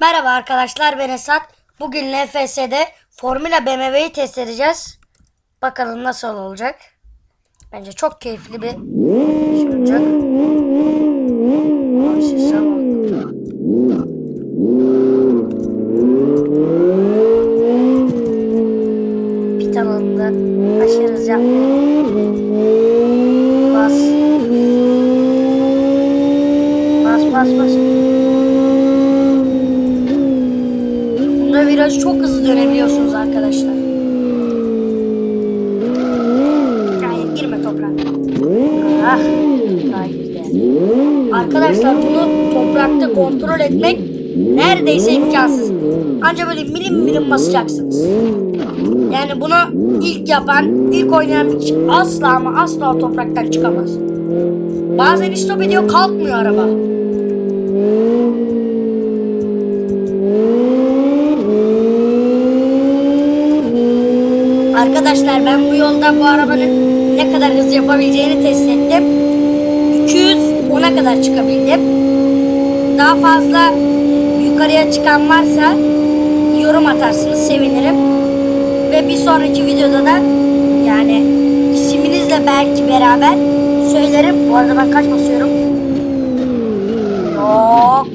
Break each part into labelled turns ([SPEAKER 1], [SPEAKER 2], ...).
[SPEAKER 1] Merhaba arkadaşlar ben Esat. Bugün LFS'de Formula BMW'yi test edeceğiz. Bakalım nasıl olacak. Bence çok keyifli bir şey olacak. Pit alanında aşırı hız yapmayın. Bas. Bas bas bas. Bunda viraj çok hızlı dönebiliyorsunuz arkadaşlar. Hayır girme toprağa. Ah. Arkadaşlar bunu toprakta kontrol etmek neredeyse imkansız. Ancak böyle milim milim basacaksınız. Yani bunu ilk yapan, ilk oynayan bir kişi asla ama asla o topraktan çıkamaz. Bazen stop ediyor kalkmıyor araba. Arkadaşlar ben bu yolda bu arabanın ne kadar hız yapabileceğini test ettim. 210'a kadar çıkabildim. Daha fazla yukarıya çıkan varsa yorum atarsınız sevinirim. Ve bir sonraki videoda da yani isminizle belki beraber söylerim. Bu arada ben kaç basıyorum? Yok.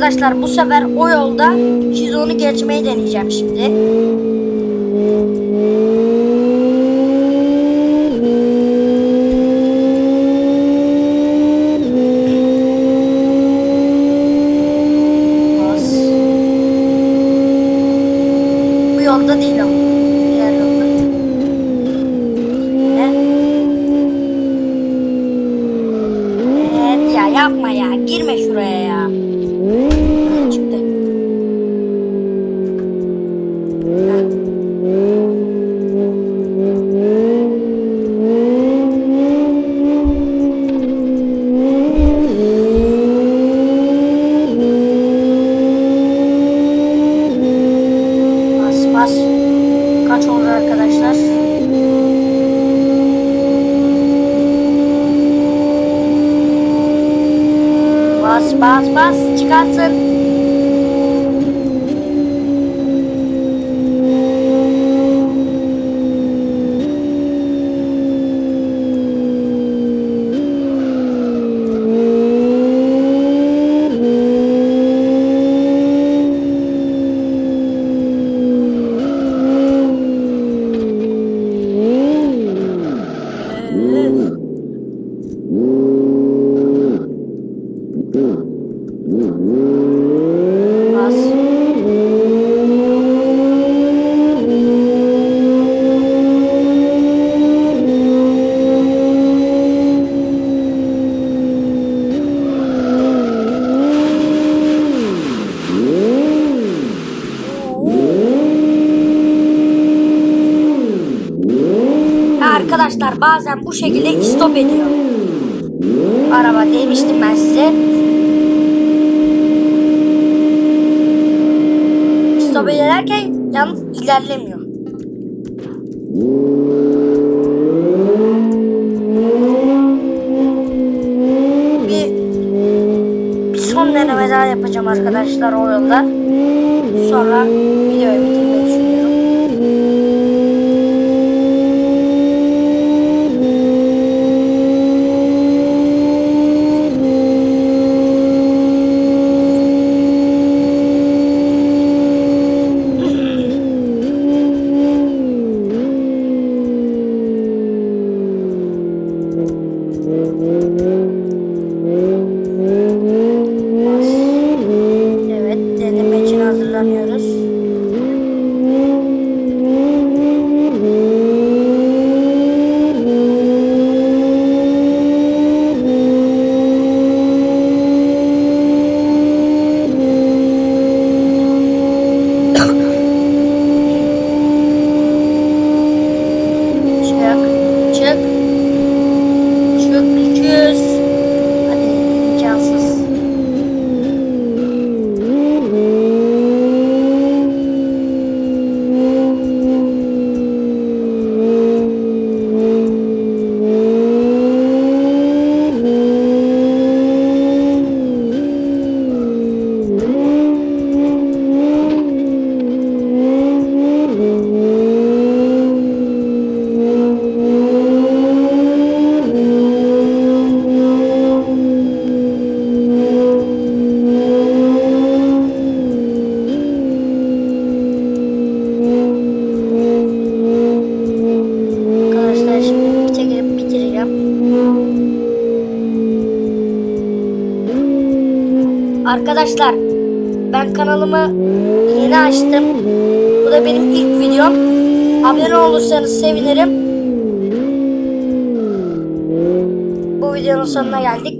[SPEAKER 1] Arkadaşlar bu sefer o yolda 210'u geçmeyi deneyeceğim şimdi. Bu yolda değil ama. Bas bas çıkarsın. Arkadaşlar bazen bu şekilde stop ediyor. Araba demiştim ben size. Stop ederken yalnız ilerlemiyor. Bir, bir son deneme daha yapacağım arkadaşlar o yolda. Sonra videoyu bitirmeyi Música Arkadaşlar ben kanalımı yeni açtım. Bu da benim ilk videom. Abone olursanız sevinirim. Bu videonun sonuna geldik.